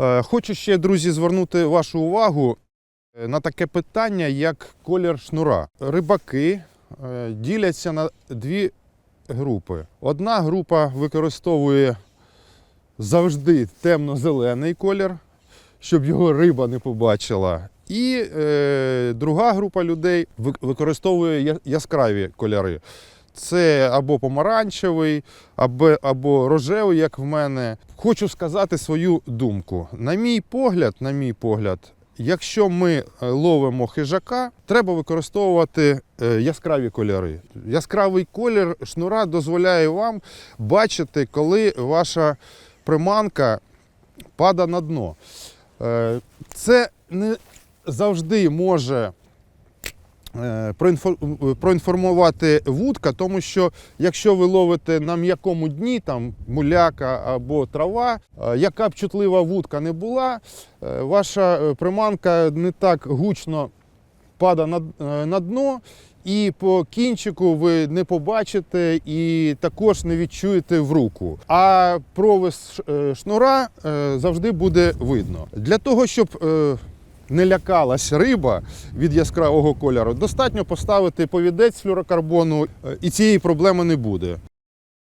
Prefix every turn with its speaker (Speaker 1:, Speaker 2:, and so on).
Speaker 1: Е, Хочу ще, друзі, звернути вашу увагу е, на таке питання, як колір шнура. Рибаки е, діляться на дві групи. Одна група використовує завжди темно-зелений колір, щоб його риба не побачила. І е, друга група людей використовує яскраві кольори. Це або помаранчевий, або, або рожевий, як в мене. Хочу сказати свою думку. На мій погляд, на мій погляд, якщо ми е, ловимо хижака, треба використовувати е, яскраві кольори. Яскравий колір шнура дозволяє вам бачити, коли ваша приманка падає на дно. Е, Це не завжди може проінформувати вудка, тому що якщо ви ловите на м'якому дні, там муляка або трава, е, яка б чутлива вудка не була, е, ваша е, приманка не так гучно падає на, е, дно. І по кінчику ви не побачите і також не відчуєте в руку. А провис е, шнура е, завжди буде видно. Для того, щоб е, не лякалась риба від яскравого кольору, достатньо поставити повідець флюрокарбону, е, і цієї проблеми не буде.